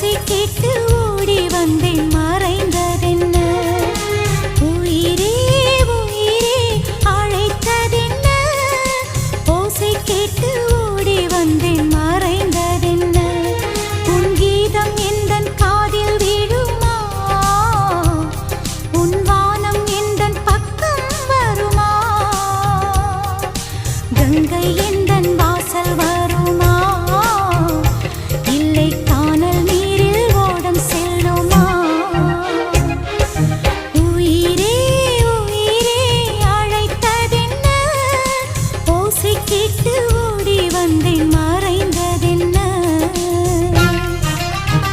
ஓசை கேட்டு ஓடி வந்தேன். மறைந்ததென்ன? உயிரே உயிரே அழைத்ததென்ன? ஓசை கேட்டு ஓடி வந்தேன். மறைந்ததென்ன? உன் கீதம் எந்த காதில் விழுமா? உன் வானம் எந்த பக்கம் வருமா? கங்கை வாசல் வரும் விட்டு ஓடி வந்தேன் மா